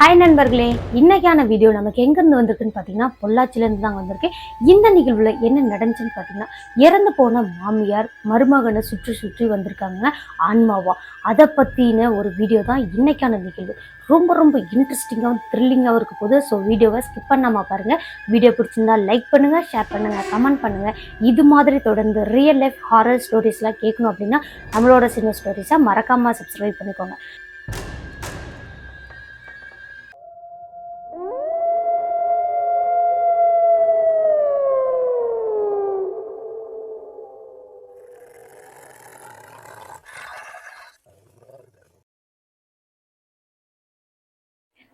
Hi நண்பர்களே இன்னைக்கான video நமக்கு எங்கேருந்து வந்திருக்குன்னு பார்த்தீங்கன்னா பொள்ளாச்சிலேருந்து தான் வந்திருக்கு. இந்த நிகழ்வில் என்ன நடந்துச்சுன்னு பார்த்தீங்கன்னா இறந்து போன மாமியார் மருமகனை சுற்றி சுற்றி வந்திருக்காங்க ஆன்மாவா. அதை பற்றின ஒரு வீடியோ தான் இன்னைக்கான நிகழ்வு. ரொம்ப ரொம்ப இன்ட்ரெஸ்டிங்காகவும் த்ரில்லிங்காகவும் இருக்க போது ஸோ வீடியோவை ஸ்கிப் பண்ணாமல் பாருங்கள் வீடியோ பிடிச்சிருந்தா லைக் பண்ணுங்கள் ஷேர் பண்ணுங்கள் கமெண்ட் பண்ணுங்கள் இது மாதிரி தொடர்ந்து ரியல் லைஃப் ஹாரர் ஸ்டோரிஸ்லாம் கேட்கணும் அப்படின்னா நம்மளோட சின்ன ஸ்டோரிஸாக மறக்காமல் சப்ஸ்கிரைப் பண்ணிக்கோங்க.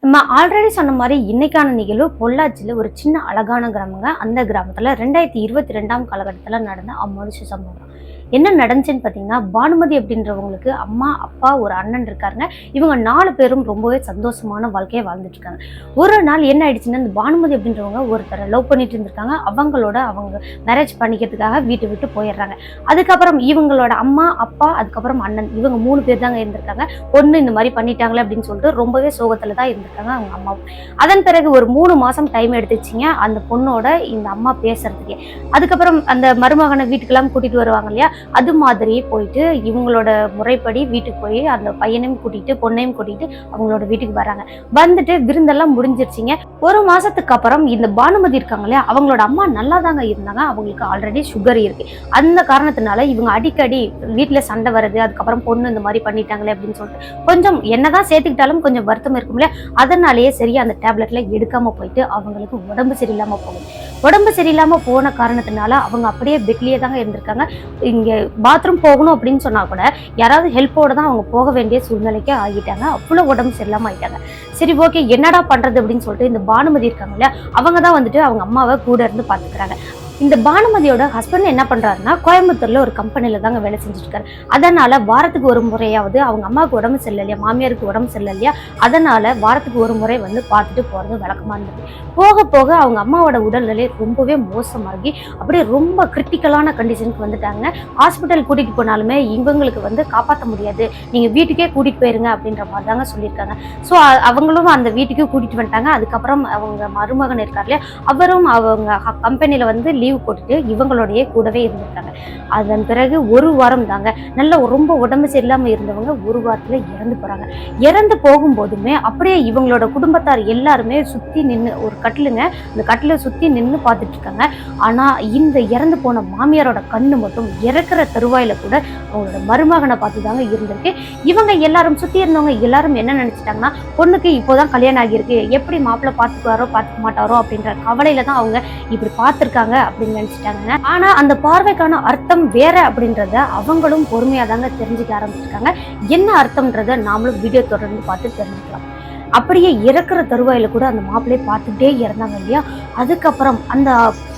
நம்ம ஆல்ரெடி சொன்ன மாதிரி இன்னைக்கான நிகழ்வு பொள்ளாச்சியில் ஒரு சின்ன அழகான கிராமங்க. அந்த கிராமத்தில் ரெண்டாயிரத்தி இருபத்தி ரெண்டாம் காலகட்டத்தில் நடந்த அமானுஷ சம்பவம். என்ன நடந்துச்சுன்னு பார்த்தீங்கன்னா பானுமதி அப்படின்றவங்களுக்கு அம்மா அப்பா ஒரு அண்ணன் இருக்காருங்க. இவங்க நாலு பேரும் ரொம்பவே சந்தோஷமான வாழ்க்கையை வாழ்ந்துட்டு இருக்காங்க. ஒரு நாள் என்ன ஆயிடுச்சுன்னா இந்த பானுமதி அப்படின்றவங்க ஒருத்தரை லவ் பண்ணிட்டு இருந்திருக்காங்க. அவங்களோட அவங்க மேரேஜ் பண்ணிக்கிறதுக்காக வீட்டை விட்டு போயிடுறாங்க. அதுக்கப்புறம் இவங்களோட அம்மா அப்பா அதுக்கப்புறம் அண்ணன் இவங்க மூணு பேர் தாங்க இருந்திருக்காங்க. பொண்ணு இந்த மாதிரி பண்ணிட்டாங்களே அப்படின்னு சொல்லிட்டு ரொம்பவே சோகத்துல தான் இருந்திருக்காங்க அவங்க அம்மாவும். அதன் பிறகு ஒரு மூணு மாசம் டைம் எடுத்துச்சிங்க அந்த பொண்ணோட இந்த அம்மா பேசுறதுக்கே. அதுக்கப்புறம் அந்த மருமகனை வீட்டுக்கெல்லாம் கூட்டிட்டு வருவாங்க இல்லையா அது மாதிரியே போயிட்டு இவங்களோட முறைப்படி வீட்டுக்கு போய் அந்த பையனையும் கூட்டிட்டு பொண்ணையும் கூட்டிட்டு அவங்களோட வீட்டுக்கு வராங்க. வந்துட்டு விருந்தெல்லாம் முடிஞ்சிருச்சிங்க. ஒரு மாதத்துக்கு அப்புறம் இந்த பானுமதி இருக்காங்க இல்லையா அவங்களோட அம்மா நல்லா தாங்க இருந்தாங்க. அவங்களுக்கு ஆல்ரெடி சுகர் இருக்கு. அந்த காரணத்தினால இவங்க அடிக்கடி வீட்டில் சண்டை வருது அதுக்கப்புறம் பொண்ணு இந்த மாதிரி பண்ணிட்டாங்களே அப்படின்னு சொல்லிட்டு கொஞ்சம் என்னதான் சேர்த்துக்கிட்டாலும் கொஞ்சம் வருத்தம் இருக்கும் இல்லையா? அதனாலேயே சரியா அந்த டேப்லெட்ல எடுக்காம போயிட்டு அவங்களுக்கு உடம்பு சரியில்லாம போகும் உடம்பு சரியில்லாம போன காரணத்தினால அவங்க அப்படியே பெட்லயே தாங்க இருந்திருக்காங்க. இங்க பாத்ரூம் போகணும் அப்படின்னு சொன்னா கூட யாராவது ஹெல்ப்போட தான் அவங்க போக வேண்டிய சூழ்நிலைக்கே ஆகிட்டாங்க. அவ்வளோ உடம்பு சரியில்லாம ஆகிட்டாங்க சரி ஓகே என்னடா பண்றது அப்படின்னு சொல்லிட்டு இந்த பானுமதி இருக்காங்கல்ல அவங்க தான் வந்துட்டு அவங்க அம்மாவை கூட இருந்து பார்த்துக்கிறாங்க. இந்த பானுமதியோட ஹஸ்பண்ட் என்ன பண்ணுறாருன்னா கோயம்புத்தூரில் ஒரு கம்பெனியில் தாங்க வேலை செஞ்சுட்டு இருக்காரு வாரத்துக்கு ஒரு முறையாவது அவங்க அம்மாவுக்கு உடம்பு சரியில்லையா மாமியாருக்கு உடம்பு சரியில்லையா அதனால் வாரத்துக்கு ஒரு முறை வந்து பார்த்துட்டு போகிறது வழக்கமாக இருந்தது. போக போக அவங்க அம்மாவோட உடல்நிலை ரொம்பவே மோசமாகி அப்படியே ரொம்ப கிரிட்டிக்கலான கண்டிஷனுக்கு வந்துட்டாங்க. ஹாஸ்பிட்டல் கூட்டிகிட்டு போனாலுமே இவங்களுக்கு வந்து காப்பாற்ற முடியாது. நீங்கள் வீட்டுக்கே கூட்டிகிட்டு போயிருங்க அப்படின்ற மாதிரி தாங்க சொல்லியிருக்காங்க. ஸோ அவங்களும் அந்த வீட்டுக்கே கூட்டிகிட்டு வந்துட்டாங்க. அதுக்கப்புறம் அவங்க மருமகன் இருக்கார் இல்லையா அவரும் அவங்க கம்பெனியில் வந்து லீவ் போட்டுட்டு இவங்களோடையே கூடவே இருந்திருக்காங்க அதன் பிறகு ஒரு வாரம் தாங்க நல்ல ரொம்ப உடம்பு சரியில்லாமல் இருந்தவங்க ஒரு வாரத்தில் இறந்து போகிறாங்க இறந்து போகும்போதுமே அப்படியே இவங்களோட குடும்பத்தார் எல்லாருமே சுற்றி நின்று ஒரு கட்டிலுங்க அந்த கட்டிலை சுற்றி நின்று பார்த்துட்டு இருக்காங்க இந்த இறந்து போன மாமியாரோட கண்ணு மட்டும் இறக்குற தருவாயில கூட அவங்களோட மருமகனை பார்த்து தாங்க இருந்திருக்கு. இவங்க எல்லாரும் சுற்றி இருந்தவங்க எல்லாரும் என்ன நினச்சிட்டாங்கன்னா பொண்ணுக்கு இப்போதான் கல்யாணம் ஆகியிருக்கு. எப்படி மாப்பிள்ளை பார்த்துக்குவாரோ பார்த்துக்க மாட்டாரோ அப்படின்ற கவலையில் தான் அவங்க இப்படி பார்த்துருக்காங்க. அப்படின்னு நினச்சிட்டாங்க. ஆனால் அந்த பார்வைக்கான அர்த்தம் வேற அப்படின்றத அவங்களும் பொறுமையாக தாங்க தெரிஞ்சுக்க ஆரம்பிச்சிருக்காங்க. என்ன அர்த்தம்ன்றத நாமளும் வீடியோ தொடர்ந்து பார்த்து தெரிஞ்சுக்கலாம். அப்படியே இறக்குற தருவாயில கூட அந்த மாப்பிள்ளையை பார்த்துட்டே இறந்தாங்க இல்லையா? அதுக்கப்புறம் அந்த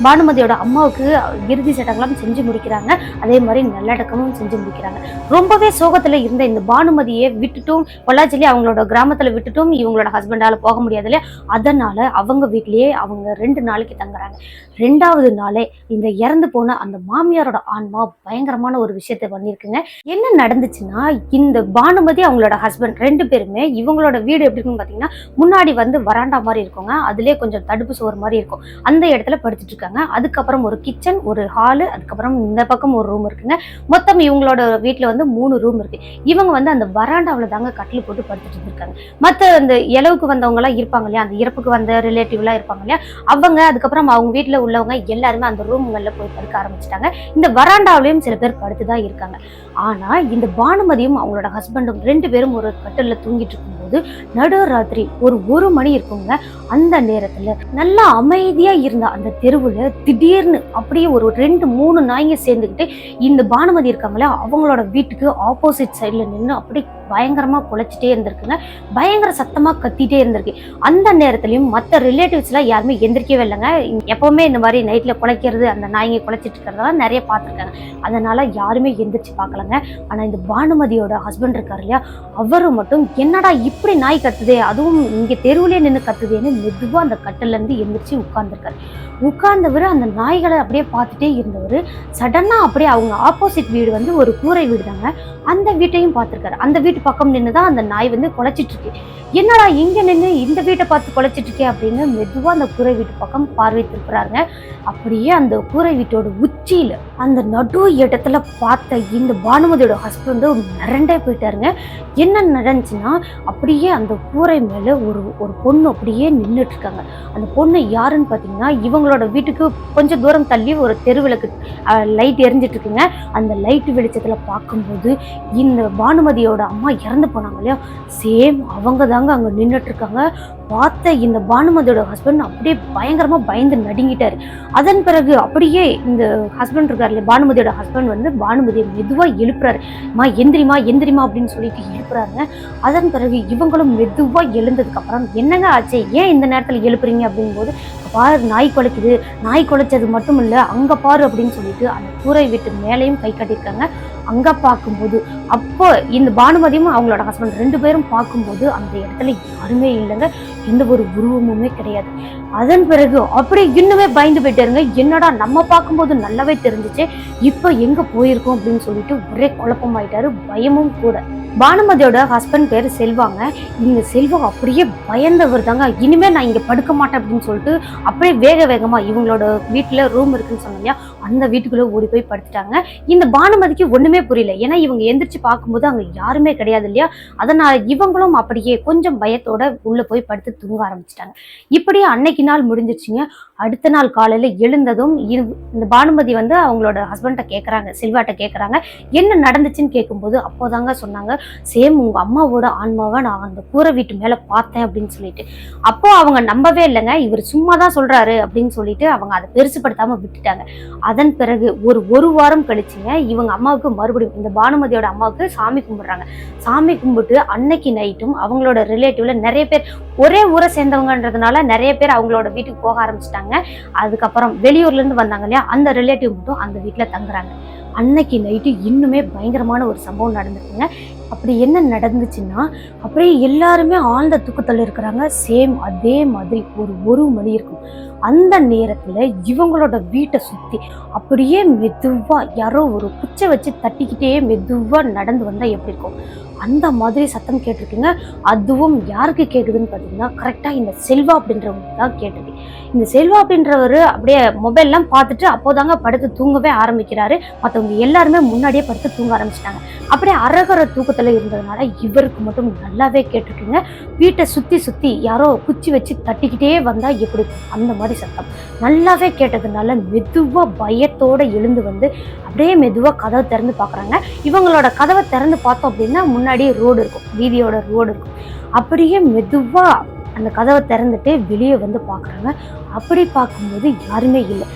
பானுமதியோட அம்மாவுக்கு இறுதி சடங்கெல்லாம் செஞ்சு முடிக்கிறாங்க. அதே மாதிரி நல்லடக்கமும் செஞ்சு முடிக்கிறாங்க. ரொம்பவே சோகத்தில் இருந்த இந்த பானுமதியை விட்டுட்டும் பொள்ளாச்சிலே அவங்களோட கிராமத்தில் விட்டுட்டும் இவங்களோட ஹஸ்பண்டால் போக முடியாது இல்லையா? அதனால் அவங்க வீட்லேயே அவங்க ரெண்டு நாளைக்கு தங்குறாங்க. ரெண்டாவது நாளே இந்த இறந்து போன அந்த மாமியாரோட ஆன்மா பயங்கரமான ஒரு விஷயத்த பண்ணியிருக்குங்க. என்ன நடந்துச்சுன்னா இந்த பானுமதி அவங்களோட ஹஸ்பண்ட் ரெண்டு பேருமே இவங்களோட வீடு எப்படி பார்த்தீங்கன்னா முன்னாடி வந்து வராண்டா மாதிரி இருக்குங்க. அதுலேயே கொஞ்சம் தடுப்பு சோறு மாதிரி இருக்கும். அந்த இடத்துல படுத்துட்டு இருக்காங்க. அதுக்கப்புறம் ஒரு கிச்சன் ஒரு ஹாலு அதுக்கப்புறம் இந்த பக்கம் ஒரு ரூம் இருக்குங்க. மொத்தம் இவங்களோட வீட்டில் வந்து மூணு ரூம் இருக்கு. இவங்க வந்து அந்த வராண்டாவில் தாங்க கட்டில் போட்டு படுத்துட்டு இருந்திருக்காங்க மற்ற அந்த இளவுக்கு வந்தவங்களாம் இருப்பாங்க இல்லையா? அந்த இறப்புக்கு வந்த ரிலேட்டிவ்லாம் இருப்பாங்க இல்லையா? அவங்க அதுக்கப்புறம் அவங்க வீட்டில் உள்ளவங்க எல்லாருமே அந்த ரூம்களில் போய் படுக்க ஆரம்பிச்சிட்டாங்க. இந்த வராண்டாவிலையும் சில பேர் படுத்து தான் இருக்காங்க. ஆனால் இந்த பானுமதியும் அவங்களோட ஹஸ்பண்டும் ரெண்டு பேரும் ஒரு கட்டலில் தூங்கிட்டு இருக்கும்போது நடு ராத்திரி ஒரு ஒரு மணி இருக்குங்க. அந்த நேரத்துல நல்லா அமைதியா இருந்த அந்த தெருவுல திடீர்னு அப்படியே ஒரு ரெண்டு மூணு நாய்ங்க சேர்ந்துக்கிட்டு இந்த பானுமதி இருக்காங்களே அவங்களோட வீட்டுக்கு ஆப்போசிட் சைட்ல நின்று அப்படியே பயங்கரமாக குலைச்சிட்டே இருந்திருக்குங்க. பயங்கர சத்தமாக கத்திட்டே இருந்திருக்கு. அந்த நேரத்துலையும் மற்ற ரிலேட்டிவ்ஸ்லாம் யாருமே எந்திரிக்கவே இல்லைங்க. எப்போவுமே இந்த மாதிரி நைட்டில் குலைக்கிறது அந்த நாய்ங்க குலைச்சிட்டு இருக்கிறதெல்லாம் நிறைய பார்த்துருக்காங்க. அதனால் யாருமே எந்திரிச்சு பார்க்கலங்க. ஆனால் இந்த பானுமதியோட ஹஸ்பண்ட் இருக்கார் இல்லையா? அவரும் மட்டும் என்னடா இப்படி நாய் கத்துதே? அதுவும் இங்கே தெருவிலே நின்று கத்துதேன்னு மெதுவாக அந்த கட்டிலேருந்து எந்திரிச்சு உட்கார்ந்துருக்காரு. உட்கார்ந்தவர் அந்த நாய்களை அப்படியே பார்த்துட்டே இருந்தவர். சடனாக அப்படியே அவங்க ஆப்போசிட் வீடு வந்து ஒரு கூரை வீடு தாங்க அந்த வீட்டையும் பார்த்துருக்காரு. அந்த வீட்டு பக்கம் நின்று தான் அந்த நாய் வந்து குலைச்சிட்ருக்கு. என்னடா இங்கே நின்று இந்த வீட்டை பார்த்து குலைச்சிட்ருக்கே அப்படின்னு மெதுவாக அந்த கூரை வீட்டு பக்கம் பார்வைத்திருக்கிறாருங்க அப்படியே அந்த கூரை வீட்டோட உச்சியில் அந்த நடு இடத்துல பார்த்த இந்த பானுமதியோட ஹஸ்பண்டு மிரண்டே போயிட்டாருங்க. என்ன நடந்துச்சுன்னா அப்படியே அந்த கூரை மேலே ஒரு ஒரு பொண்ணு அப்படியே நின்றுட்டுருக்காங்க அந்த பொண்ணு யாருன்னு பார்த்தீங்கன்னா இவங்க அவங்களோட வீட்டுக்கு கொஞ்சம் தூரம் தள்ளி ஒரு தெருவிளக்கு லைட் எரிஞ்சிட்டு இருக்குங்க அந்த லைட் வெளிச்சத்துல பார்க்கும்போது இந்த பானுமதியோட அம்மா இறந்து போனாங்க இல்லையா? சேம் அவங்க தாங்க அங்க நின்றுட்டு இருக்காங்க பார்த்த இந்த பானுமதியோட ஹஸ்பண்ட் அப்படியே பயங்கரமாக பயந்து நடுங்கிட்டார். அதன் பிறகு அப்படியே இந்த ஹஸ்பண்ட் இருக்கார்ல இல்லையா பானுமதியோட ஹஸ்பண்ட் வந்து பானுமதியை மெதுவாக எழுப்புறாரு. மா எந்திரிமா எந்திரிமா அப்படின்னு சொல்லிட்டு எழுப்புறாருங்க. அதன் பிறகு இவங்களும் மெதுவாக எழுந்ததுக்கப்புறம் என்னங்க ஆச்சு? ஏன் இந்த நேரத்தில் எழுப்புறீங்க? அப்படிங்கும்போது பாரு நாய் குலைக்குது. நாய் குலைச்சது மட்டும் இல்லை அங்கே பாரு அப்படின்னு சொல்லிட்டு அந்த கூரை வீட்டு மேலேயும் கை கட்டியிருக்காங்க. அங்கே பார்க்கும்போது அப்போ இந்த பானுமதியும் அவங்களோட ஹஸ்பண்ட் ரெண்டு பேரும் பார்க்கும்போது அந்த இடத்துல யாருமே இல்லைங்க. எந்த ஒரு உருவமுமே கிடையாது. அதன் பிறகு அப்படியே இன்னுமே பயந்து போயிட்டாருங்க என்னடா நம்ம பார்க்கும்போது நல்லாவே தெரிஞ்சிச்சு. இப்போ எங்கே போயிருக்கோம் அப்படின்னு சொல்லிட்டு ஒரே குழப்பமாயிட்டாரு. பயமும் கூட. பானுமதியோட ஹஸ்பண்ட் பேர் செல்வாங்க. இந்த செல்வம் அப்படியே பயந்தவர் தாங்க. இனிமேல் நான் இங்கே படுக்க மாட்டேன் அப்படின்னு சொல்லிட்டு அப்படியே வேக வேகமாக இவங்களோட வீட்டில் ரூம் இருக்குன்னு சொன்னாங்க. அந்த வீட்டுக்குள்ளே ஓடி போய் படுத்துட்டாங்க. இந்த பானுமதிக்கு ஒன்றுமே புரியல. ஏன்னா இவங்க எந்திரிச்சு பார்க்கும்போது அங்கே யாருமே கிடையாது இல்லையா? அதனால் இவங்களும் அப்படியே கொஞ்சம் பயத்தோட உள்ளே போய் படுத்து தூங்க ஆரம்பிச்சிட்டாங்க. இப்படியே அன்னைக்கு நாள் முடிஞ்சிச்சுங்க அடுத்த நாள் காலையில் எழுந்ததும் இந்த பானுமதி வந்து அவங்களோட ஹஸ்பண்ட்டை கேட்குறாங்க செல்வாட்ட கேட்குறாங்க என்ன நடந்துச்சுன்னு கேட்கும்போது அப்போதாங்க சொன்னாங்க சேம் உங்கள் அம்மாவோட ஆன்மாவை நான் அந்த கூரை வீட்டு மேலே பார்த்தேன் அப்படின்னு சொல்லிட்டு. அப்போ அவங்க நம்பவே இல்லைங்க. இவர் சும்மா தான் சொல்கிறாரு அப்படின்னு சொல்லிட்டு அவங்க அதை பெருசுப்படுத்தாமல் விட்டுட்டாங்க. அதன் பிறகு ஒரு ஒரு வாரம் கழிச்சுங்க இவங்க அம்மாவுக்கு மறுபடியும் இந்த பானுமதியோட அம்மாவுக்கு சாமி கும்பிடுறாங்க. சாமி கும்பிட்டு அன்னைக்கு நைட்டும் அவங்களோட ரிலேட்டிவ்ல நிறைய பேர் ஒரே ஊரை சேர்ந்தவங்கன்றதுனால நிறைய பேர் அவங்களோட வீட்டுக்கு போக ஆரம்பிச்சிட்டாங்க. அதுக்கப்புறம் வெளியூர்ல இருந்து வந்தாங்க இல்லையா? அந்த ரிலேட்டிவ் மட்டும் அந்த வீட்டில் தங்குறாங்க. அன்னைக்கு நைட்டு இன்னுமே பயங்கரமான ஒரு சம்பவம் நடந்திருக்குங்க. அப்படி என்ன நடந்துச்சுன்னா அப்படியே எல்லாருமே ஆழ்ந்த தூக்கத்தில் இருக்கிறாங்க. சேம் அதே மாதிரி ஒரு ஒரு மணி இருக்கும். அந்த நேரத்தில் இவங்களோட வீட்டை சுற்றி அப்படியே மெதுவாக யாரோ ஒரு குச்சை வச்சு தட்டிக்கிட்டே மெதுவாக நடந்து வந்தால் எப்படி இருக்கும்? அந்த மாதிரி சத்தம் கேட்டிருக்குங்க. அதுவும் யாருக்கு கேட்குதுன்னு பார்த்தீங்கன்னா கரெக்டாக இந்த செல்வா அப்படின்றவங்க தான் கேட்டிருக்கு. இந்த செல்வா அப்படின்றவர் அப்படியே மொபைல்லாம் பார்த்துட்டு அப்போதாங்க படுத்து தூங்கவே ஆரம்பிக்கிறாரு. மற்றவங்க எல்லாருமே முன்னாடியே படுத்து தூங்க ஆரம்பிச்சிட்டாங்க. அப்படியே அரகர தூக்கத்தில் இருந்ததுனால இவருக்கு மட்டும் நல்லாவே கேட்டிருக்குங்க. வீட்டை சுற்றி சுற்றி யாரோ குச்சி வச்சு தட்டிக்கிட்டே வந்தால் எப்படி அந்த மாதிரி சத்தம். நல்லாவே கேட்டதுனால மெதுவாக பயத்தோடு எழுந்து வந்து அப்படியே மெதுவாக கதவை திறந்து பார்க்குறாங்க. இவங்களோட கதவை திறந்து பார்த்தோம் அப்படின்னா முன்னாடி ரோடு இருக்கும். வீதியோட ரோடு இருக்கும். அப்படியே மெதுவாக அந்த கதவை திறந்துட்டு வெளியே வந்து பார்க்குறாங்க. அப்படி பார்க்கும்போது யாருமே இல்லை.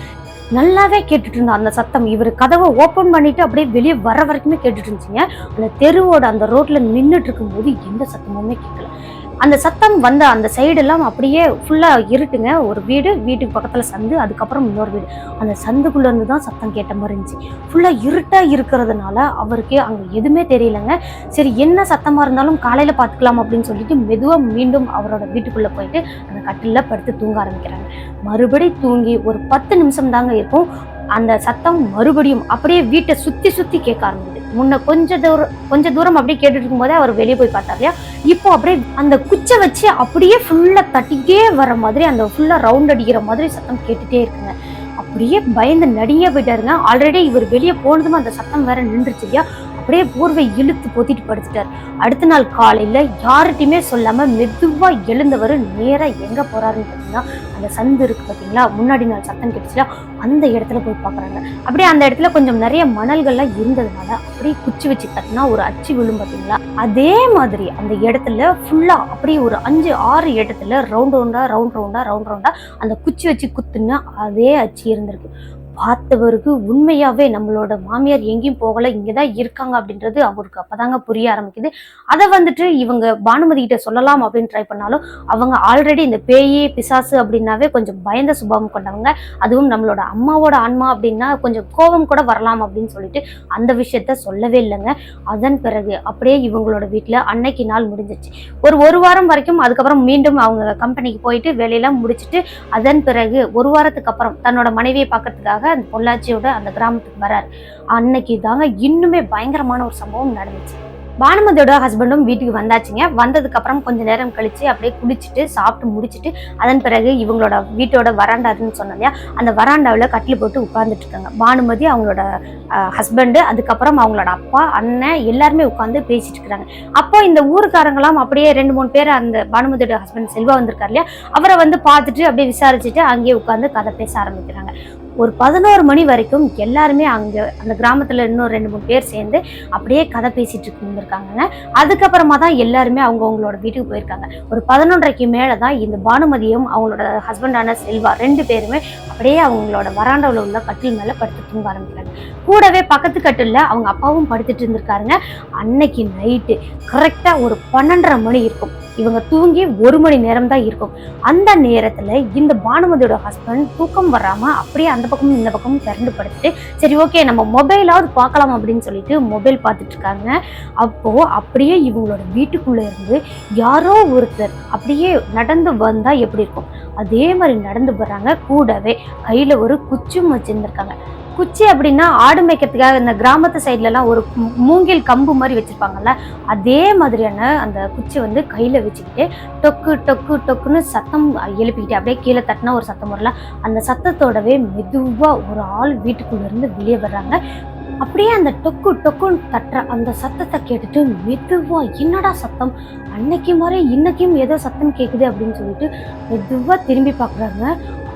நல்லாவே கேட்டுட்டு இருந்தா அந்த சத்தம். இவர் கதவை ஓப்பன் பண்ணிட்டு அப்படியே வெளியே வர வரைக்குமே கேட்டுட்டு இருந்துச்சுங்க. அந்த தெருவோட அந்த ரோட்ல நின்றுட்டு இருக்கும்போது எந்த சத்தமுமே கேட்கல. அந்த சத்தம் வந்த அந்த சைடெல்லாம் அப்படியே ஃபுல்லாக இருட்டுங்க. ஒரு வீடு வீட்டுக்கு பக்கத்தில் சந்து அதுக்கப்புறம் இன்னொரு வீடு. அந்த சந்துக்குள்ளேருந்து தான் சத்தம் கேட்ட மாதிரி இருந்துச்சு. ஃபுல்லாக இருட்டாக இருக்கிறதுனால அவருக்கு அங்கே எதுவுமே தெரியலங்க. சரி என்ன சத்தமாக இருந்தாலும் காலையில் பார்த்துக்கலாம் அப்படின்னு சொல்லிட்டு மெதுவாக மீண்டும் அவரோட வீட்டுக்குள்ளே போயிட்டு அந்த கட்டிலில் படுத்து தூங்க ஆரம்பிக்கிறாங்க. மறுபடி தூங்கி ஒரு பத்து நிமிஷம் தாங்க இருக்கும். அந்த சத்தம் மறுபடியும் அப்படியே வீட்டை சுத்தி சுத்தி கேட்க ஆரம்பிது முன்ன கொஞ்ச தூரம் கொஞ்ச தூரம் அப்படியே கேட்டுட்டு இருக்கும்போதே அவர் வெளியே போய் பார்த்தார் இல்லையா? இப்போ அப்படியே அந்த குச்சை வச்சு அப்படியே ஃபுல்லா தட்டிக்கிட்டே வர மாதிரி அந்த ஃபுல்லா ரவுண்ட் அடிக்கிற மாதிரி சத்தம் கேட்டுட்டே இருக்குங்க. அப்படியே பயந்து நடிங்க போயிட்டாருங்க. ஆல்ரெடி இவர் வெளியே போனதும் அந்த சத்தம் வேற நின்றுச்சு இல்லையா? அப்படியே போர்வை இழுத்து பொத்திட்டு படுத்துட்டார். அடுத்த நாள் காலையில யார்கிட்டயுமே சொல்லாம மெதுவா எழுந்தவர் நேரா எங்க போறாருன்னு பார்த்தீங்கன்னா அந்த சந்து இருக்கு பாத்தீங்களா முன்னாடி நாள் சத்தம் கேட்டுச்சுல அந்த இடத்துல போய் பார்க்குறாங்க அப்படியே அந்த இடத்துல கொஞ்சம் நிறைய மணல்கள்லாம் இருந்ததுனால அப்படியே குச்சி வச்சு தட்டினா ஒரு அச்சு விழும் பாத்தீங்களா? அதே மாதிரி அந்த இடத்துல ஃபுல்லா அப்படியே ஒரு அஞ்சு ஆறு இடத்துல ரவுண்ட் ரவுண்டா ரவுண்ட் ரவுண்டா ரவுண்ட் ரவுண்டா அந்த குச்சி வச்சு குத்துனா அதே அச்சு இருந்திருக்கு. பார்த்தவருக்கு உண்மையாகவே நம்மளோட மாமியார் எங்கேயும் போகலை இங்கே தான் இருக்காங்க அப்படின்றது அவருக்கு அப்போதாங்க புரிய ஆரம்பிக்குது. அதை வந்துட்டு இவங்க பானுமதி கிட்ட சொல்லலாம் அப்படின்னு ட்ரை பண்ணாலும் அவங்க ஆல்ரெடி இந்த பேயி பிசாசு அப்படின்னாவே கொஞ்சம் பயந்த சுபாவம் கொண்டவங்க. அதுவும் நம்மளோட அம்மாவோட ஆன்மா அப்படின்னா கொஞ்சம் கோபம் கூட வரலாம் அப்படின்னு சொல்லிட்டு அந்த விஷயத்த சொல்லவே இல்லைங்க. அதன் பிறகு அப்படியே இவங்களோட வீட்டில் அன்னைக்கு நாள் முடிஞ்சிச்சு ஒரு ஒரு வாரம் வரைக்கும் அதுக்கப்புறம் மீண்டும் அவங்க கம்பெனிக்கு போயிட்டு வேலையெல்லாம் முடிச்சுட்டு அதன் பிறகு ஒரு வாரத்துக்கு அப்புறம் தன்னோட மனைவியை பார்க்கறதுக்காக அந்த பொள்ளாச்சியோட அந்த கிராமத்துக்கு வரார். அன்னைக்கு தாங்க இன்னுமே பயங்கரமான ஒரு சம்பவம் நடந்துச்சு. பானுமதியோட ஹஸ்பண்டும் வீட்டுக்கு வந்தாச்சுங்க. வந்ததுக்கப்புறம் கொஞ்ச நேரம் கழிச்சு அப்படியே குளிச்சுட்டு சாப்பிட்டு முடிச்சிட்டு அதன் பிறகு இவங்களோட வீட்டோட வராண்டாதுன்னு சொன்னோம் இல்லையா? அந்த வராண்டாவில் கட்டில் போட்டு உட்கார்ந்துட்டு இருக்காங்க. பானுமதி அவங்களோட ஹஸ்பண்டு அதுக்கப்புறம் அவங்களோட அப்பா அண்ணன் எல்லாருமே உட்காந்து பேசிட்டு இருக்கிறாங்க அப்போ இந்த ஊருக்காரங்களாம் அப்படியே ரெண்டு மூணு பேர் அந்த பானுமதியோட ஹஸ்பண்ட் செல்வா வந்திருக்காரு இல்லையா? அவரை வந்து பார்த்துட்டு அப்படியே விசாரிச்சுட்டு அங்கேயே உட்காந்து கதை பேச ஆரம்பிக்கிறாங்க. ஒரு பதினோரு மணி வரைக்கும் எல்லாருமே அங்கே அந்த கிராமத்தில் இன்னும் ரெண்டு மூணு பேர் சேர்ந்து அப்படியே கதை பேசிட்டு இருந்திருக்காங்க அதுக்கப்புறமா தான் எல்லாருமே அவங்க அவங்களோட வீட்டுக்கு போயிருக்காங்க. ஒரு பதினொன்றரைக்கு மேலே தான் இந்த பானுமதியும் அவங்களோட ஹஸ்பண்டான செல்வா ரெண்டு பேருமே அப்படியே அவங்களோட வராண்டாவில் உள்ள கட்டில் மேலே படுத்து தூங்க ஆரம்பிக்கிறாங்க. கூடவே பக்கத்து கட்டிலில் அவங்க அப்பாவும் படுத்துட்டு இருந்திருக்காருங்க. அன்னைக்கு நைட்டு கரெக்டாக ஒரு பன்னெண்டரை மணி இருக்கும். இவங்க தூங்கி ஒரு மணி நேரம் தான் இருக்கும். அந்த நேரத்தில் இந்த பானுமதியோட ஹஸ்பண்ட் தூக்கம் வராமல் அப்படியே அந்த பக்கமும் இந்த பக்கமும் திரண்டு படுத்துட்டு சரி ஓகே நம்ம மொபைலாவது பார்க்கலாம் அப்படின்னு சொல்லிட்டு மொபைல் பார்த்துட்டு இருக்காங்க. அப்போ அப்படியே இவங்களோட வீட்டுக்குள்ள இருந்து யாரோ ஒருத்தர் அப்படியே நடந்து வந்தா எப்படி இருக்கும்? அதே மாதிரி நடந்து போறாங்க கூடவே கையில ஒரு குச்சும் வச்சிருந்திருக்காங்க. குச்சி அப்படின்னா ஆடு மேய்க்கிறதுக்காக இந்த கிராமத்து சைட்லலாம் ஒரு மூங்கில் கம்பு மாதிரி வச்சுருப்பாங்கல்ல அதே மாதிரியான அந்த குச்சி வந்து கையில் வச்சுக்கிட்டு டொக்கு டொக்கு டொக்குன்னு சத்தம் எழுப்பிக்கிட்டு அப்படியே கீழே தட்டினா ஒரு சத்தம் வரல அந்த சத்தத்தோடவே மெதுவாக ஒரு ஆள் வீட்டுக்குள்ளேருந்து வெளியே வர்றாங்க. அப்படியே அந்த டொக்கு டொக்குன்னு தட்டுற அந்த சத்தத்தை கேட்டுட்டு மெதுவாக என்னடா சத்தம்? அன்னைக்கு மாதிரி இன்னைக்கும் ஏதோ சத்தம் கேட்குது அப்படின்னு சொல்லிட்டு மெதுவாக திரும்பி பார்க்குறாங்க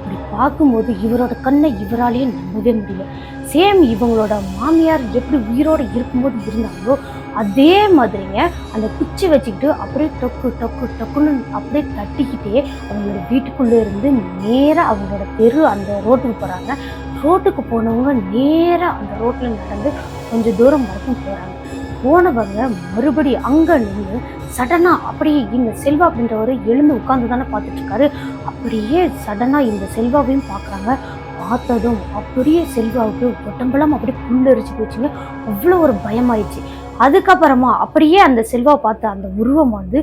அப்படி பார்க்கும்போது இவரோட கண்ணை இவராலேயே நம்பவே முடியல. சேம் இவங்களோட மாமியார் எப்படி உயிரோடு இருக்கும்போது இருந்தாங்களோ அதே மாதிரிங்க அந்த குச்சி வச்சுக்கிட்டு அப்படியே டொக்கு டொக்கு டொக்குன்னு அப்படியே தட்டிக்கிட்டே அவங்களோட வீட்டுக்குள்ளே இருந்து நேராக அவங்களோட தெரு அந்த ரோட்டுக்கு போகிறாங்க ரோட்டுக்கு போனவங்க நேராக அந்த ரோட்டில் நடந்து கொஞ்சம் தூரம் வரைக்கும் போகிறாங்க போனவங்க மறுபடி அங்கே நின்று சடனாக அப்படியே இந்த செல்வா அப்படின்றவர் எழுந்து உட்கார்ந்து தானே பார்த்துட்ருக்காரு. அப்படியே சடனாக இந்த செல்வாவையும் பார்க்குறாங்க. பார்த்ததும் அப்படியே செல்வாவுக்கு உடம்பெல்லாம் அப்படியே புல்லரிச்சு போச்சுங்க. அவ்வளோ ஒரு பயமாயிடுச்சு. அதுக்கப்புறமா அப்படியே அந்த செல்வா பார்த்த அந்த உருவம் வந்து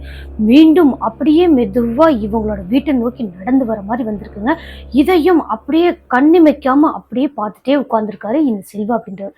மீண்டும் அப்படியே மெதுவாக இவங்களோட வீட்டை நோக்கி நடந்து வர மாதிரி வந்திருக்குங்க. இதையும் அப்படியே கண்ணிமைக்காமல் அப்படியே பார்த்துட்டே உட்காந்துருக்காரு இந்த செல்வா அப்படின்றவர்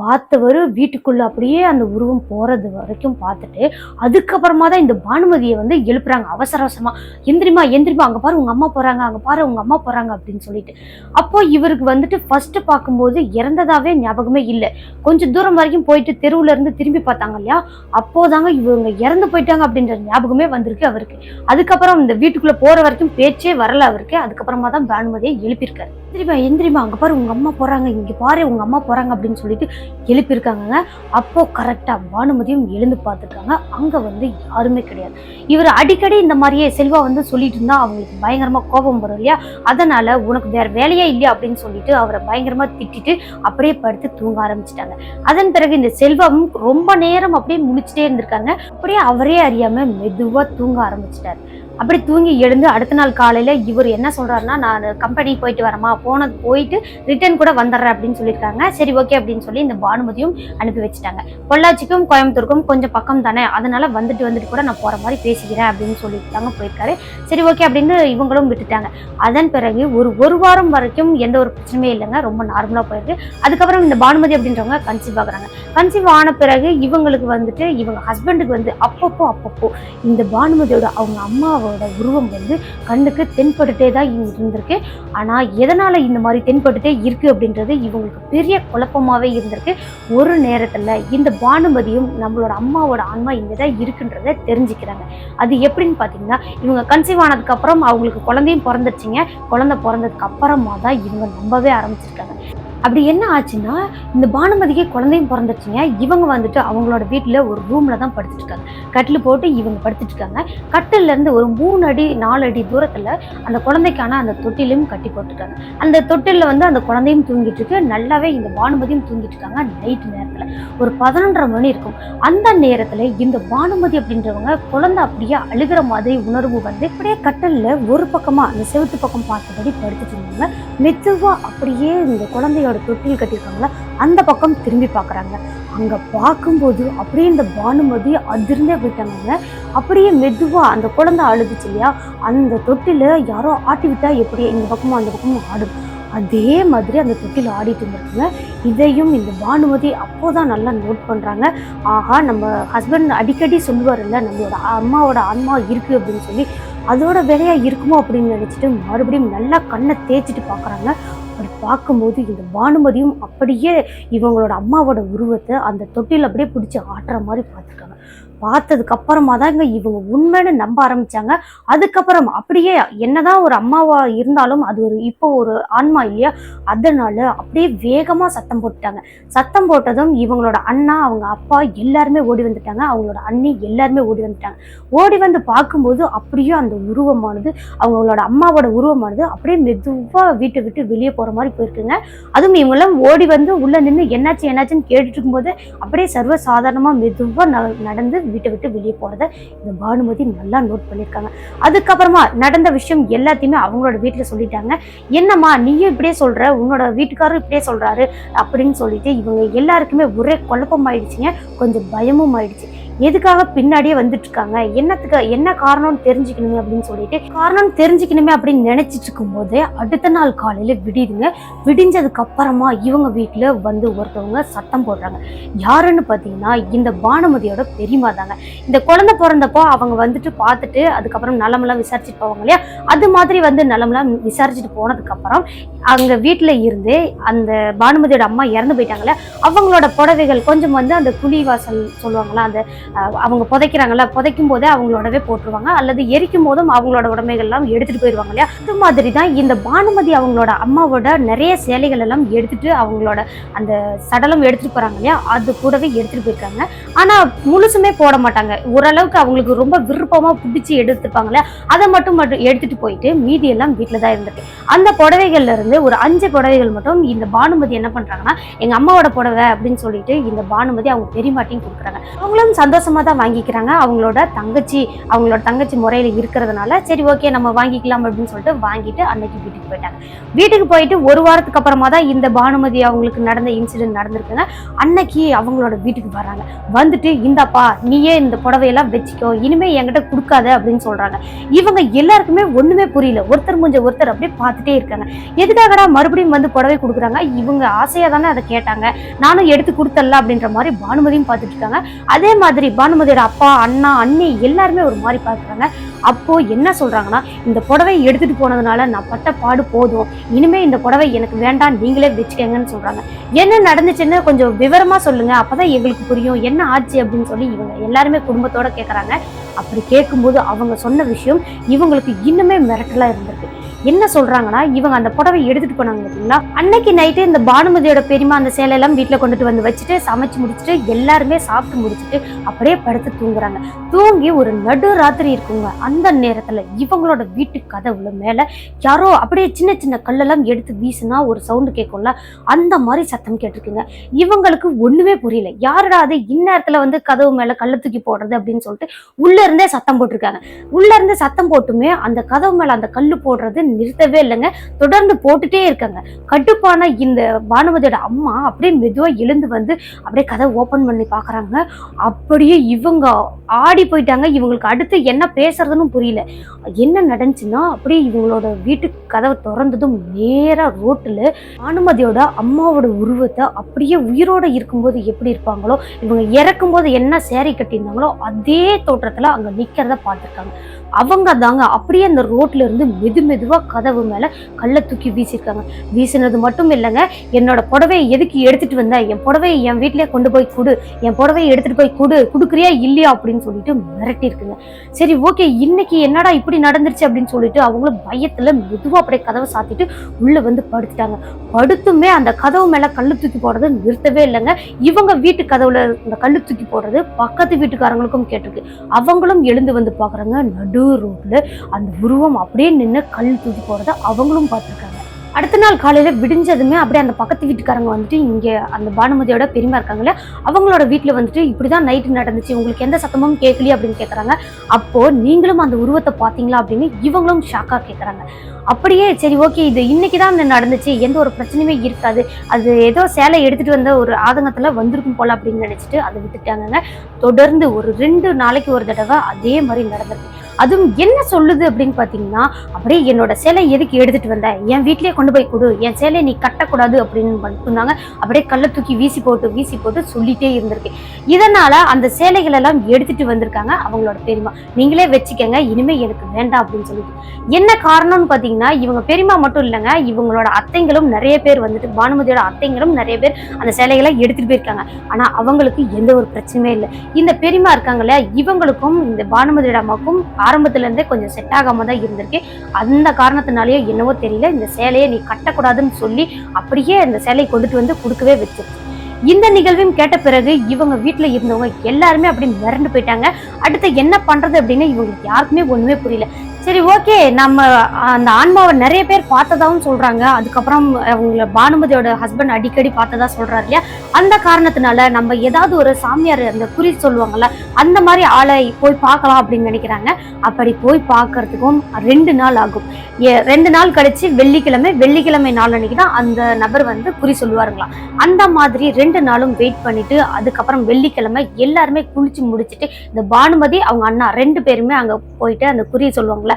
பார்த்தவர் வீட்டுக்குள்ளே அப்படியே அந்த உருவம் போகிறது வரைக்கும் பார்த்துட்டு அதுக்கப்புறமா தான் இந்த பானுமதியை வந்து எழுப்புறாங்க. அவசர அவசரமாக எந்திரிமா எந்திரிமா அங்கே பாரு உங்கள் அம்மா போகிறாங்க அங்கே பாரு உங்கள் அம்மா போகிறாங்க அப்படின்னு சொல்லிட்டு. அப்போ இவருக்கு வந்துட்டு ஃபஸ்ட்டு பார்க்கும்போது இறந்ததாவே ஞாபகமே இல்லை. கொஞ்சம் தூரம் வரைக்கும் போயிட்டு தெருவுல இருந்து திரும்பி பார்த்தாங்க இல்லையா? அப்போதாங்க இவங்க இறந்து போயிட்டாங்க அப்படின்ற ஞாபகமே வந்திருக்கு அவருக்கு. அதுக்கப்புறம் இந்த வீட்டுக்குள்ளே போகிற வரைக்கும் பேச்சே வரல அவருக்கு. அதுக்கப்புறமா தான் பானுமதியை எழுப்பியிருக்காரு. எந்திரிமா எந்திரிமா அங்கே பாரு உங்கள் அம்மா போகிறாங்க இங்கே பாரு உங்கள் அம்மா போகிறாங்க அப்படின்னு சொல்லிட்டு எழுப்பியிருக்காங்கங்க. அப்போது கரெக்டாக பானுமதியும் எழுந்து பார்த்துருக்காங்க. அங்கே வந்து யாருமே கிடையாது. இவர் அடிக்கடி இந்த மாதிரியே செல்வா வந்து சொல்லிட்டு இருந்தால் அவங்களுக்கு பயங்கரமாக கோபம் வரும் இல்லையா? அதனால் உனக்கு வேறு வேலையே இல்லையா அப்படின்னு சொல்லிட்டு அவரை பயங்கரமாக திட்டிட்டு அப்படியே படுத்து தூங்க ஆரம்பிச்சிட்டாங்க. அதன் பிறகு இந்த செல்வம் ரொம்ப நேரம் அப்படியே முழிச்சிட்டே இருந்திருக்காங்க. அப்படியே அவரே அறியாமல் மெதுவாக தூங்க ஆரம்பிச்சிட்டாரு. அப்படி தூங்கி எழுந்து அடுத்த நாள் காலையில இவர் என்ன சொல்றாருன்னா நான் கம்பெனி போயிட்டு வரமா போனது போயிட்டு ரிட்டர்ன் கூட வந்துடுறேன் அப்படின்னு சொல்லியிருக்காங்க. சரி ஓகே அப்படின்னு சொல்லி இந்த பானுமதியும் அனுப்பி வச்சுட்டாங்க. பொள்ளாச்சிக்கும் கோயம்புத்தூருக்கும் கொஞ்சம் பக்கம் தானே. அதனால வந்துட்டு வந்துட்டு கூட நான் போற மாதிரி பேசிக்கிறேன் அப்படின்னு சொல்லிட்டு போயிருக்காரு. சரி ஓகே அப்படின்னு இவங்களும் விட்டுட்டாங்க. அதன் பிறகு ஒரு ஒரு வாரம் வரைக்கும் எந்த ஒரு பிரச்சனையும் இல்லைங்க. ரொம்ப நார்மலா போயிருக்கு. அதுக்கப்புறம் இந்த பானுமதி அப்படின்றவங்க கன்சீவ் ஆகுறாங்க. கன்சீவ் ஆன பிறகு இவங்களுக்கு வந்துட்டு இவங்க ஹஸ்பண்டுக்கு வந்து அப்பப்போ அப்பப்போ இந்த பானுமதியோட அவங்க அம்மாவை அம்மாவோட உருவம் வந்து கண்ணுக்கு தென்பட்டுட்டே தான் இருந்திருக்கு. ஆனால் எதனால இந்த மாதிரி தென்பட்டுட்டே இருக்கு அப்படின்றது இவங்களுக்கு பெரிய குழப்பமாவே இருந்திருக்கு. ஒரு நேரத்தில் இந்த பானுமதியும் நம்மளோட அம்மாவோட ஆன்மா இங்கே தான் இருக்குன்றத தெரிஞ்சுக்கிறாங்க. அது எப்படின்னு பார்த்தீங்கன்னா இவங்க கன்சீவ் ஆனதுக்கப்புறம் அவங்களுக்கு குழந்தையும் பிறந்துச்சிங்க குழந்தை பிறந்ததுக்கு அப்புறமா தான் இவங்க நம்பவே ஆரம்பிச்சிருக்காங்க. அப்படி என்ன ஆச்சுன்னா இந்த பானுமதிக்கு குழந்தையும் பிறந்துச்சுங்க இவங்க வந்துட்டு அவங்களோட வீட்டில் ஒரு ரூமில் தான் படுத்துட்டு இருக்காங்க கட்டில் போட்டு இவங்க படுத்துட்டு இருக்காங்க ஒரு மூணு அடி நாலு அடி தூரத்தில் அந்த குழந்தைக்கான அந்த தொட்டிலையும் கட்டி போட்டுருக்காங்க. அந்த தொட்டிலில் வந்து அந்த குழந்தையும் தூங்கிட்டு இருக்கு நல்லாவே இந்த பானுமதியும் தூங்கிட்டு இருக்காங்க நைட்டு நேரத்தில். ஒரு பதினொன்றரை மணி இருக்கும். அந்த நேரத்தில் இந்த பானுமதி அப்படின்றவங்க குழந்தை அப்படியே அழுகிற மாதிரி உணர்வு வந்து அப்படியே கட்டலில் ஒரு பக்கமாக அந்த செவுத்து பக்கம் பார்த்தபடி படுத்துட்டு இருந்தாங்க. மெதுவாக அப்படியே இந்த குழந்தைய குழந்தையோட தொட்டில் கட்டியிருக்காங்களா அந்த பக்கம் திரும்பி பார்க்குறாங்க. அங்கே பார்க்கும்போது அப்படியே இந்த பானுமதி அதிர்ந்தே போயிட்டாங்க அப்படியே மெதுவாக அந்த குழந்தை அழுதுச்சு இல்லையா? அந்த தொட்டில் யாரோ ஆட்டி விட்டா எப்படி இந்த பக்கமும் அந்த பக்கமும் ஆடும். அதே மாதிரி அந்த தொட்டில் ஆடிட்டு இருந்திருக்குங்க. இதையும் இந்த பானுமதி அப்போதான் நல்லா நோட் பண்ணுறாங்க ஆஹா நம்ம ஹஸ்பண்ட் அடிக்கடி சொல்லுவார்ல நம்மளோட அம்மாவோட ஆன்மா இருக்கு அப்படின்னு சொல்லி. அதோட வேலையாக இருக்குமோ அப்படின்னு நினச்சிட்டு மறுபடியும் நல்லா கண்ணை தேய்ச்சிட்டு பார்க்குறாங்க. பார்க்கும்போது இந்த பானுமதியும் அப்படியே இவங்களோட அம்மாவோட உருவத்தை அந்த தொட்டில் அப்படியே பிடிச்சி ஆட்டுற மாதிரி பார்த்துருக்காங்க. பார்த்ததுக்கு அப்புறமா தாங்க இவங்க உண்மைன்னு நம்ப ஆரம்பிச்சாங்க. அதுக்கப்புறம் அப்படியே என்னதான் ஒரு அம்மாவா இருந்தாலும் அது ஒரு இப்போ ஒரு ஆன்மா இல்லையா? அதனால அப்படியே வேகமா சத்தம் போட்டுட்டாங்க. சத்தம் போட்டதும் இவங்களோட அண்ணா அவங்க அப்பா எல்லாருமே ஓடி வந்துட்டாங்க. அவங்களோட அண்ணி எல்லாருமே ஓடி வந்துட்டாங்க. ஓடி வந்து பார்க்கும்போது அப்படியே அந்த உருவமானது அவங்களோட அம்மாவோட உருவமானது அப்படியே மெதுவா வீட்டை விட்டு வெளியே போற மாதிரி போயிருக்குங்க. அதுவும் இவங்கெல்லாம் ஓடி வந்து உள்ள நின்று என்னாச்சு என்னாச்சுன்னு கேட்டுட்டு இருக்கும்போது அப்படியே சர்வ சாதாரணமாக மெதுவா நடந்து வீட்டை விட்டு வெளியே போகிறத இந்த பானுமதி நல்லா நோட் பண்ணியிருக்காங்க. அதுக்கப்புறமா நடந்த விஷயம் எல்லாத்தையுமே அவங்களோட வீட்டில் சொல்லிட்டாங்க. என்னம்மா நீயும் இப்படியே சொல்கிற உன்னோட வீட்டுக்காரரும் இப்படியே சொல்கிறாரு அப்படின்னு சொல்லிட்டு இவங்க எல்லாருக்குமே ஒரே குழப்பம் ஆயிடுச்சுங்க கொஞ்சம் பயமும் ஆயிடுச்சு. எதுக்காக பின்னாடியே வந்துட்டு இருக்காங்க என்னத்துக்கு என்ன காரணம்னு தெரிஞ்சுக்கணுமே அப்படின்னு சொல்லிட்டு காரணம் தெரிஞ்சுக்கணுமே அப்படின்னு நினைச்சிட்டு இருக்கும்போதே அடுத்த நாள் காலையில விடியுதுங்க. விடிஞ்சதுக்கு அப்புறமா இவங்க வீட்டுல வந்து ஒருத்தவங்க சத்தம் போடுறாங்க. யாருன்னு பார்த்தீங்கன்னா இந்த பானுமதியோட பெரியமா தாங்க. இந்த குழந்தை பிறந்தப்போ அவங்க வந்துட்டு பார்த்துட்டு அதுக்கப்புறம் நலமெல்லாம் விசாரிச்சுட்டு போவாங்க இல்லையா? அது மாதிரி வந்து நலமெல்லாம் விசாரிச்சுட்டு போனதுக்கப்புறம் அங்கே அங்க இருந்து அந்த பானுமதியோட அம்மா இறந்து போயிட்டாங்கல்ல அவங்களோட புடவைகள் கொஞ்சம் வந்து அந்த குழி வாசல் சொல்லுவாங்களா அந்த அவங்க புதைக்கிறாங்கல்ல புதைக்கும் போதே அவங்களோடவே போட்டுருவாங்க. அல்லது எரிக்கும் போதும் அவங்களோட உடமைகள்லாம் எடுத்துட்டு போயிடுவாங்க இல்லையா? அது மாதிரி தான் இந்த பானுமதி அவங்களோட அம்மாவோட நிறைய சேலைகள் எல்லாம் எடுத்துட்டு அவங்களோட அந்த சடலம் எடுத்துட்டு போறாங்க இல்லையா? அது கூடவே எடுத்துட்டு போயிருக்காங்க. ஆனா முழுசுமே போட மாட்டாங்க. ஓரளவுக்கு அவங்களுக்கு ரொம்ப விருப்பமா பிடிச்சி எடுத்துப்பாங்களே அதை மட்டும் மட்டும் எடுத்துட்டு போயிட்டு மீதி எல்லாம் வீட்டில் தான் இருந்திருக்கு அந்த புடவைகள்ல இருந்து ஒரு அஞ்சு புடவைகள் மட்டும் இந்த பானுமதி என்ன பண்றாங்கன்னா எங்க அம்மாவோட புடவை அப்படின்னு சொல்லிட்டு இந்த பானுமதி அவங்க பெரியமாட்டையும் கொடுக்குறாங்க. அவங்களும் சந்தோஷம் தான் வாங்கிக்கிறாங்க. அவங்களோட தங்கச்சி அவங்களோட தங்கச்சி முறையில இருக்கிறதுனால சரி ஓகே நம்ம வாங்கிக்கலாம் அப்படின்னு சொல்லிட்டு வாங்கிட்டு அன்னைக்கு வீட்டுக்கு போயிட்டாங்க. வீட்டுக்கு போயிட்டு ஒரு வாரத்துக்கு அப்புறமா தான் இந்த பானுமதி அவங்களுக்கு நடந்த இன்சிடென்ட் நடந்திருக்குங்க அன்னைக்கு அவங்களோட வீட்டுக்கு வராங்க வந்துட்டு இந்தாப்பா நீயே இந்த புடவையெல்லாம் வச்சுக்கோ இனிமே என்கிட்ட கொடுக்காத அப்படின்னு சொல்றாங்க. இவங்க எல்லாருக்குமே ஒண்ணுமே புரியல. ஒருத்தர் முடிஞ்ச ஒருத்தர் அப்படியே பார்த்துட்டே இருக்காங்க. எதுக்காகடா மறுபடியும் வந்து புடவை கொடுக்குறாங்க? இவங்க ஆசையா தானே அதை கேட்டாங்க. நானும் எடுத்து கொடுத்தல அப்படின்ற மாதிரி பானுமதியும் பார்த்துட்டு இருக்காங்க. அதே மாதிரி பானுமதியோட அப்பா அண்ணா அண்ணி எல்லாருமே ஒரு மாதிரி பார்க்குறாங்க. அப்போ என்ன சொல்றாங்கன்னா இந்த புடவை எடுத்துட்டு போனதுனால நான் பட்ட பாடு போதும். இனிமே இந்த புடவை எனக்கு வேண்டாம் நீங்களே வச்சுக்கங்கன்னு சொல்றாங்க. என்ன நடந்துச்சுன்னு கொஞ்சம் விவரமா சொல்லுங்க. அப்பதான் எங்களுக்கு புரியும். என்ன ஆச்சு அப்படின்னு சொல்லி இவங்க எல்லாருமே குடும்பத்தோட கேட்குறாங்க அப்படி கேட்கும்போது அவங்க சொன்ன விஷயம் இவங்களுக்கு இன்னுமே மிரட்டலா இருந்திருக்கு. என்ன சொல்றாங்கன்னா இவங்க அந்த புடவை எடுத்துட்டு போனாங்க பார்த்தீங்களா அன்னைக்கு நைட்டு இந்த பானுமதியோட பெரியமா அந்த சேலையெல்லாம் வீட்டில் கொண்டுட்டு வந்து வச்சுட்டு சமைச்சு முடிச்சுட்டு எல்லாருமே சாப்பிட்டு முடிச்சுட்டு அப்படியே படுத்து தூங்குறாங்க. தூங்கி ஒரு நடு ராத்திரி இருக்குங்க. அந்த நேரத்தில் இவங்களோட வீட்டு கதவுல மேல யாரோ அப்படியே சின்ன சின்ன கல்லெல்லாம் எடுத்து வீசுனா ஒரு சவுண்டு கேட்கும்ல அந்த மாதிரி சத்தம் கேட்டிருக்குங்க. இவங்களுக்கு ஒண்ணுமே புரியல. யாருடா அது? இந்நேரத்தில் வந்து கதவு மேல கல்ல தூக்கி போடுறது அப்படின்னு சொல்லிட்டு உள்ள இருந்தே சத்தம் போட்டிருக்காங்க. உள்ள இருந்து சத்தம் போட்டுமே அந்த கதவு மேல அந்த கல் போடுறது நிறுத்தவே இல்லைங்க. தொடர்ந்து போட்டுட்டே இருக்காங்க. கட்டுப்பான இந்த பானுமதியோட அம்மா அப்படியே மெதுவாக எழுந்து வந்து அப்படியே கதை ஓப்பன் பண்ணி பார்க்குறாங்க. அப்படியே இவங்க ஆடி போயிட்டாங்க. இவங்களுக்கு அடுத்து என்ன பேசுறதுன்னு புரியல. என்ன நடந்துச்சுன்னா அப்படியே இவங்களோட வீட்டு கதவை திறந்ததும் நேராக ரோட்டில் பானுமதியோட அம்மாவோட உருவத்தை அப்படியே உயிரோட இருக்கும்போது எப்படி இருப்பாங்களோ இவங்க இறக்கும்போது என்ன சேரை கட்டியிருந்தாங்களோ அதே தோற்றத்தில் அங்கே நிற்கிறத பார்த்துருக்காங்க. அவங்க தாங்க அப்படியே அந்த ரோட்ல இருந்து மெது மெதுவாக கதவு மேலே கல்லை தூக்கி வீசியிருக்காங்க வீசினது மட்டும் இல்லைங்க என்னோட புடவையை எதுக்கு எடுத்துட்டு வந்தேன் என் புடவையை என் வீட்டிலே கொண்டு போய் கொடு. என் புடவையை எடுத்துட்டு போய் கொடு. கொடுக்குறியா இல்லையா அப்படின்னு சொல்லிட்டு மிரட்டியிருக்குங்க சரி ஓகே இன்னைக்கு என்னடா இப்படி நடந்துருச்சு அப்படின்னு சொல்லிட்டு அவங்களும் பயத்துல மெதுவாக அப்படியே கதவை சாத்திட்டு உள்ள வந்து படுத்துட்டாங்க. படுத்துமே அந்த கதவு மேலே கல் தூக்கி போடுறது நிறுத்தவே இல்லைங்க. இவங்க வீட்டு கதவுல இந்த கல்லு தூக்கி போடுறது பக்கத்து வீட்டுக்காரங்களுக்கும் கேட்டிருக்கு. அவங்களும் எழுந்து வந்து பாக்குறாங்க நடு ரோட்ல அந்த உருவம் அப்படியே நின்று கல் தூக்கி போகிறத அவங்களும் பார்த்துருக்காங்க. அடுத்த நாள் காலையில் விடிஞ்சதுமே அப்படியே அந்த பக்கத்து வீட்டுக்காரங்க வந்துட்டு இங்கே அந்த பானுமதியோட பெரியமா இருக்காங்களே அவங்களோட வீட்டில் வந்துட்டு இப்படிதான் நைட்டு நடந்துச்சு உங்களுக்கு எந்த சத்தமும் கேட்கலையே அப்படின்னு கேட்குறாங்க அப்போது நீங்களும் அந்த உருவத்தை பார்த்தீங்களா அப்படின்னு இவங்களும் ஷாக்காக கேட்குறாங்க அப்படியே சரி ஓகே இது இன்னைக்கு தான் நடந்துச்சு எந்த ஒரு பிரச்சனையுமே இருக்காது அது ஏதோ சேலை எடுத்துகிட்டு வந்த ஒரு ஆதங்கத்தில் வந்திருக்கும் போல அப்படின்னு நினச்சிட்டு அதை விட்டுட்டாங்க தொடர்ந்து ஒரு ரெண்டு நாளைக்கு ஒரு தடவை அதே மாதிரி நடந்திருக்கு. அதுவும் என்ன சொல்லுது அப்படின்னு பார்த்தீங்கன்னா அப்படியே என்னோட சேலை எதுக்கு எடுத்துட்டு வந்த? என் வீட்லயே கொண்டு போய் கொடு. என் சேலையை நீ கட்டக்கூடாது அப்படின்னு சொன்னாங்க. அப்படியே கல்லை தூக்கி வீசி போட்டு வீசி போட்டு சொல்லிட்டே இருந்திருக்கு. இதனால அந்த சேலைகள் எல்லாம் எடுத்துட்டு வந்திருக்காங்க அவங்களோட பெரியமா நீங்களே வச்சுக்கங்க. இனிமே எனக்கு வேண்டாம் அப்படின்னு சொல்லிட்டு. என்ன காரணம்னு பார்த்தீங்கன்னா இவங்க பெரியமா மட்டும் இல்லைங்க. இவங்களோட அத்தைங்களும் நிறைய பேர் வந்துட்டு பானுமதியோட அத்தைங்களும் நிறைய பேர் அந்த சேலைகளை எடுத்துட்டு போயிருக்காங்க. ஆனா அவங்களுக்கு எந்த ஒரு பிரச்சனையுமே இல்லை. இந்த பெரியமா இருக்காங்க இல்லையா இவங்களுக்கும் இந்த பானுமதியோட அம்மாவுக்கும் ஆரம்பத்துலேருந்தே கொஞ்சம் செட் ஆகாம தான் இருந்திருக்கு. அந்த காரணத்தினாலேயோ என்னவோ தெரியல. இந்த சேலையை நீ கட்டக்கூடாதுன்னு சொல்லி அப்படியே அந்த சேலையை கொண்டுட்டு வந்து கொடுக்கவே வச்சிருச்சு. இந்த நிகழ்வையும் கேட்ட பிறகு இவங்க வீட்டில் இருந்தவங்க எல்லாருமே அப்படி மிரண்டு போயிட்டாங்க. அடுத்து என்ன பண்ணுறது அப்படின்னு இவங்களுக்கு யாருக்குமே ஒன்றுமே புரியல. சரி ஓகே நம்ம அந்த ஆன்மாவை நிறைய பேர் பார்த்ததாவும் சொல்றாங்க. அதுக்கப்புறம் அவங்கள பானுமதியோட ஹஸ்பண்ட் அடிக்கடி பார்த்ததா சொல்றாரு இல்லையா? அந்த காரணத்தினால நம்ம ஏதாவது ஒரு சாமியார் அந்த குறி சொல்லுவாங்கல்ல அந்த மாதிரி ஆளை போய் பார்க்கலாம் அப்படின்னு நினைக்கிறாங்க. அப்படி போய் பார்க்கறதுக்கும் ரெண்டு நாள் ஆகும். ஏ- ரெண்டு நாள் கழிச்சு வெள்ளிக்கிழமை வெள்ளிக்கிழமை நாள் அன்னைக்கு தான் அந்த நபர் வந்து குறி சொல்லுவாருங்களாம். அந்த மாதிரி ரெண்டு நாளும் வெயிட் பண்ணிட்டு அதுக்கப்புறம் வெள்ளிக்கிழமை எல்லாருமே குளிச்சு முடிச்சிட்டு இந்த பானுமதி அவங்க அண்ணா ரெண்டு பேருமே அங்கே போயிட்டு அந்த குறி சொல்லுவாங்களா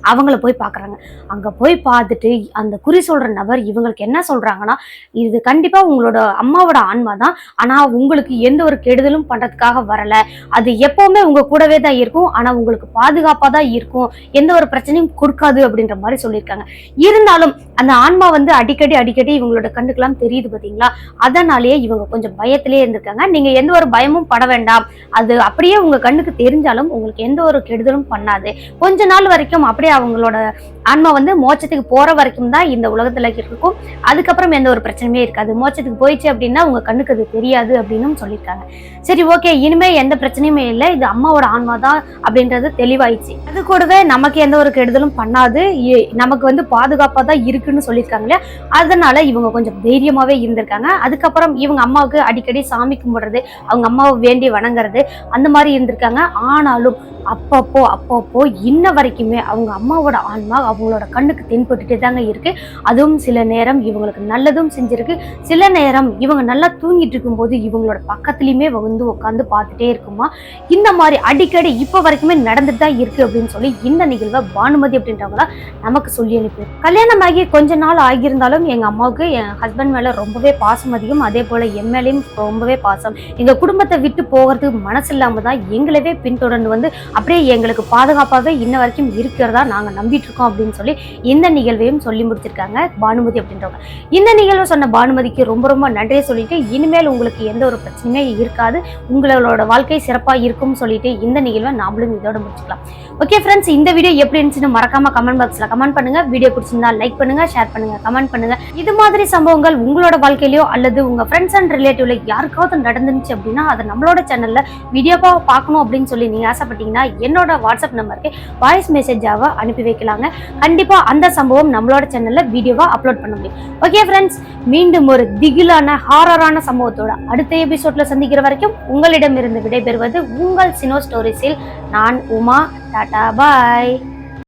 அவங்கள போய் பார்க்குறாங்க அங்க போய் பார்த்துட்டு அந்த குறி சொல்ற நபர் இவங்களுக்கு என்ன சொல்றாங்கன்னா இது கண்டிப்பா உங்களோட அம்மாவோட ஆன்மா தான் ஆனா உங்களுக்கு எந்த ஒரு கெடுதலும் பண்றதுக்காக வரல. அது எப்பவுமே உங்க கூடவே தான் இருக்கும். ஆனா உங்களுக்கு பாதுகாப்பா தான் இருக்கும். எந்த ஒரு பிரச்சனையும் கொடுக்காது அப்படின்ற மாதிரி சொல்லியிருக்காங்க. இருந்தாலும் அந்த ஆன்மா வந்து அடிக்கடி அடிக்கடி இவங்களோட கண்ணுக்கெல்லாம் தெரியுது பார்த்தீங்களா அதனாலேயே இவங்க கொஞ்சம் பயத்திலே இருந்திருக்காங்க. நீங்க எந்த ஒரு பயமும் பட வேண்டாம். அது அப்படியே உங்க கண்ணுக்கு தெரிஞ்சாலும் உங்களுக்கு எந்த ஒரு கெடுதலும் பண்ணாது. கொஞ்ச நாள் வரைக்கும் அப்படியே அவங்களோட ஆன்மா வந்து மோச்சத்துக்கு போற வரைக்கும் தான் இந்த உலகத்துல இருக்கும். அதுக்கப்புறம் எந்த ஒரு பிரச்சனையுமே இருக்காது. மோச்சத்துக்கு போயிடுச்சு அப்படின்னா உங்க கண்ணுக்கு அது தெரியாது அப்படின்னு சொல்லியிருக்காங்க. சரி ஓகே. இனிமே எந்த பிரச்சனையுமே இல்லை. இது அம்மாவோட ஆன்மா தான் அப்படின்றது தெளிவாயிடுச்சு. அது கூடவே நமக்கு எந்த ஒரு கெடுதலும் பண்ணாது. நமக்கு வந்து பாதுகாப்பா தான் இருக்குன்னு சொல்லியிருக்காங்க இல்லையா? அதனால இவங்க கொஞ்சம் தைரியமாவே இருந்திருக்காங்க. அதுக்கப்புறம் இவங்க அம்மாவுக்கு அடிக்கடி சாமி கும்பிடுறது அவங்க அம்மாவை வேண்டி வணங்குறது அந்த மாதிரி இருந்திருக்காங்க. ஆனாலும் அப்பப்போ அப்பப்போ இன்ன வரைக்குமே அவங்க அம்மாவோட ஆன்மா அவங்களோட கண்ணுக்கு தென்பட்டுட்டே தாங்க இருக்குது அதுவும் சில நேரம் இவங்களுக்கு நல்லதும் செஞ்சிருக்கு. சில நேரம் இவங்க நல்லா தூங்கிட்டு இருக்கும்போது இவங்களோட பக்கத்துலேயுமே வந்து உட்காந்து பார்த்துட்டே இருக்குமா? இந்த மாதிரி அடிக்கடி இப்போ வரைக்குமே நடந்துட்டு தான் இருக்குது அப்படின்னு சொல்லி இந்த நிகழ்வை பானுமதி அப்படின்றவங்கள நமக்கு சொல்லி அனுப்பி கல்யாணமாகி கொஞ்ச நாள் ஆகியிருந்தாலும் எங்கள் அம்மாவுக்கு என் ஹஸ்பண்ட் மேலே ரொம்பவே பாசம் அதிகம். அதே போல் என் மேலேயும் ரொம்பவே பாசம். எங்கள் குடும்பத்தை விட்டு போகிறதுக்கு மனசு இல்லாமல் தான் எங்களவே பின்தொடர்ந்து வந்து அப்படியே எங்களுக்கு பாதுகாப்பாகவே இன்ன வரைக்கும் இருக்கிறதா நாங்கள் நம்பிட்டு இருக்கோம் அப்படின்னு சொல்லி இந்த நிகழ்வையும் சொல்லி முடிச்சிருக்காங்க பானுமதி அப்படின்றவங்க. இந்த நிகழ்வை சொன்ன பானுமதிக்கு ரொம்ப ரொம்ப நன்றியை சொல்லிட்டு இனிமேல் உங்களுக்கு எந்த ஒரு பிரச்சனையுமே இருக்காது உங்களோட வாழ்க்கை சிறப்பாக இருக்கும்னு சொல்லிட்டு இந்த நிகழ்வை நாமளும் இதோட முடிச்சுக்கலாம். ஓகே ஃப்ரெண்ட்ஸ் இந்த வீடியோ எப்படி இருந்துச்சுன்னு மறக்காம கமெண்ட் பாக்ஸில் கமெண்ட் பண்ணுங்க. வீடியோ பிடிச்சிருந்தா லைக் பண்ணுங்க ஷேர் பண்ணுங்க கமெண்ட் பண்ணுங்க. இது மாதிரி சம்பவங்கள் உங்களோட வாழ்க்கையிலயோ அல்லது உங்க ஃப்ரெண்ட்ஸ் அண்ட் ரிலேட்டிவ்ல யாருக்காவது நடந்துச்சு அப்படின்னா அதை நம்மளோட சேனல்ல வீடியோவா பார்க்கணும் அப்படின்னு சொல்லி நீங்க ஆசைப்பட்டீங்கன்னா என்னோட வாட்ஸ்அப் நம்பருக்கு வாய்ஸ் மெசேஜாவை அனுப்பி வைக்கலாங்க. கண்டிப்பாக அந்த சம்பவம் நம்மளோட சேனலில் வீடியோவாக அப்லோட் பண்ண முடியும். ஓகே ஃப்ரெண்ட்ஸ் மீண்டும் ஒரு திகிலான ஹாரரான சம்பவத்தோட அடுத்த எபிசோட்ல சந்திக்கிற வரைக்கும் உங்களிடமிருந்து விடைபெறுவது உங்கள் சினோ ஸ்டோரிஸில் நான் உமா. டாடா பாய்